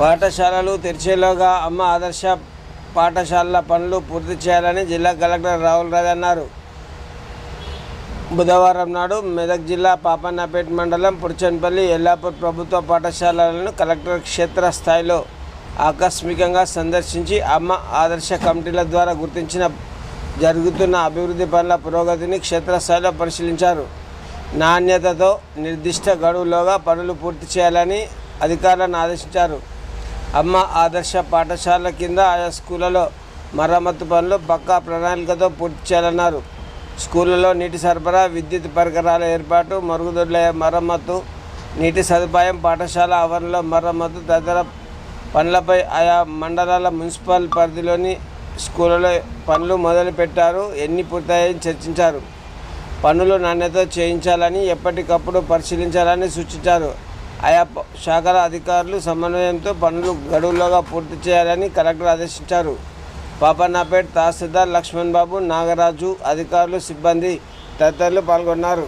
పాఠశాలలు తెరిచేలోగా అమ్మ ఆదర్శ పాఠశాలల పనులు పూర్తి చేయాలని జిల్లా కలెక్టర్ రాహుల్ రాజ్ అన్నారు. బుధవారం నాడు మెదక్ జిల్లా పాపన్నపేట మండలం పుడిచన్పల్లి ఎల్లాపూర్ ప్రభుత్వ పాఠశాలలను కలెక్టర్ క్షేత్రస్థాయిలో ఆకస్మికంగా సందర్శించి అమ్మ ఆదర్శ కమిటీల ద్వారా గుర్తించిన జరుగుతున్న అభివృద్ధి పనుల పురోగతిని క్షేత్రస్థాయిలో పరిశీలించారు. నాణ్యతతో నిర్దిష్ట గడువులోగా పనులు పూర్తి చేయాలని అధికారులను ఆదేశించారు. అమ్మ ఆదర్శ పాఠశాల కింద ఆయా స్కూళ్ళలో మరమ్మతు పనులు పక్కా ప్రణాళికతో పూర్తి చేయాలన్నారు. స్కూళ్ళలో నీటి సరఫరా విద్యుత్ పరికరాల ఏర్పాటు మరుగుదొడ్ల మరమ్మతు నీటి సదుపాయం పాఠశాల ఆవరణలో మరమ్మతు తదితర పనులపై ఆయా మండలాల మున్సిపల్ పరిధిలోని స్కూళ్ళలో పనులు మొదలుపెట్టారు. ఎన్ని పూర్తయ్యాయని చర్చించారు. పనులు నాణ్యత చేయించాలని ఎప్పటికప్పుడు పరిశీలించాలని సూచించారు. ఆయా శాఖల అధికారులు సమన్వయంతో పనులు గడువులోగా పూర్తి చేయాలని కలెక్టర్ ఆదేశించారు. పాపన్నపేట్ తహసీల్దార్ లక్ష్మణ్ బాబు నాగరాజు అధికారులు సిబ్బంది తదితరులు పాల్గొన్నారు.